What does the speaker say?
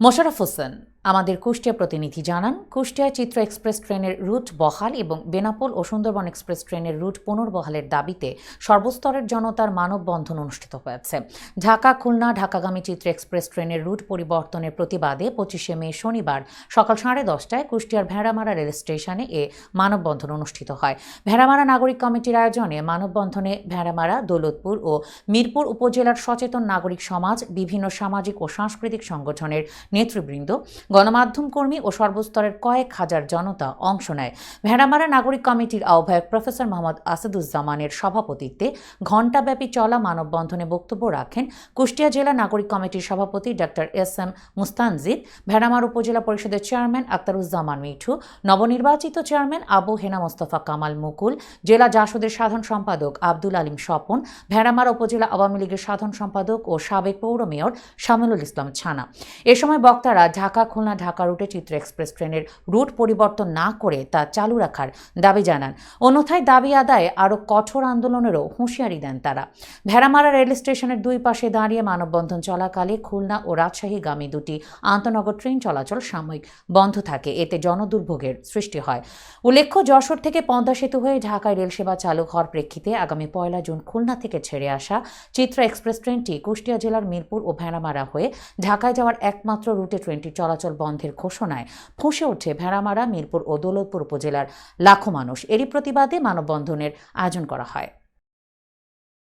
মোশাররফ হোসেন। আমাদের কুষ্টিয়া প্রতিনিধি জানান, কুষ্টিয়া চিত্র এক্সপ্রেস ট্রেনের রুট বহাল এবং বেনাপোল ও সুন্দরবন এক্সপ্রেস ট্রেনের রুট পুনর্বহালের দাবিতে সর্বস্তরের জনতার মানববন্ধন অনুষ্ঠিত হয়েছে। ঢাকা, খুলনা, ঢাকাগামী চিত্র এক্সপ্রেস ট্রেনের রুট পরিবর্তনের প্রতিবাদে পঁচিশে মে শনিবার সকাল সাড়ে দশটায় কুষ্টিয়ার ভেড়ামারা রেল স্টেশনে এ মানববন্ধন অনুষ্ঠিত হয়। ভেড়ামারা নাগরিক কমিটির আয়োজনে মানববন্ধনে ভেড়ামারা, দৌলতপুর ও মিরপুর উপজেলার সচেতন নাগরিক সমাজ, বিভিন্ন সামাজিক ও সাংস্কৃতিক সংগঠনের নেতৃবৃন্দ গণমাধ্যম কর্মী ও সর্বস্তরের কয়েক হাজার জনতা অংশ নেয়। ভেড়ামারা নাগরিক কমিটির আহ্বায়ক প্রফেসর মোহাম্মদ আসাদুজ্জামানের সভাপতিত্বে ঘণ্টাব্যাপী চলা মানববন্ধনে বক্তব্য রাখেন কুষ্টিয়া জেলা নাগরিক কমিটির সভাপতি doctor S M Mustanjid, Bheramara উপজেলা পরিষদের চেয়ারম্যান আক্তারুজ্জামান মিঠু, নবনির্বাচিত চেয়ারম্যান আবু হেনা মোস্তফা কামাল মুকুল, জেলা জাসদের সাধারণ সম্পাদক আব্দুল আলিম স্বপন, ভেড়ামারা উপজেলা আওয়ামী লীগের সাধারণ সম্পাদক ও সাবেক পৌর মেয়র শামিলুল ইসলাম ছানা। এ সময় বক্তারা ঢাকা, খুলনা ঢাকা রুটে চিত্র এক্সপ্রেস ট্রেনের রুট পরিবর্তন না করে তা চালু রাখার দাবি জানান। অন্যথায় দাবি আদায়ে আরও কঠোর আন্দোলনেরও হুঁশিয়ারি দেন তারা। ভেড়ামারা রেল স্টেশনের দুই পাশে দাঁড়িয়ে মানববন্ধন চলাকালে খুলনা ও রাজশাহীগামী দুটি আন্তনগর ট্রেন চলাচল সাময়িক বন্ধ থাকে। এতে জনদুর্ভোগের সৃষ্টি হয়। উল্লেখ্য, যশোর থেকে পদ্মা সেতু হয়ে ঢাকায় রেল সেবা চালু হওয়ার প্রেক্ষিতে আগামী পয়লা জুন খুলনা থেকে ছেড়ে আসা চিত্র এক্সপ্রেস ট্রেনটি কুষ্টিয়া জেলার মিরপুর ও ভেড়ামারা হয়ে ঢাকায় যাওয়ার একমাত্র রুটে ট্রেনটি চলাচল বন্ধের ঘোষণায় ফুঁসে ওঠে ভেড়ামারা মিরপুর ও দৌলতপুর উপজেলার লাখো মানুষ। এরই প্রতিবাদে মানববন্ধনের আয়োজন করা হয়।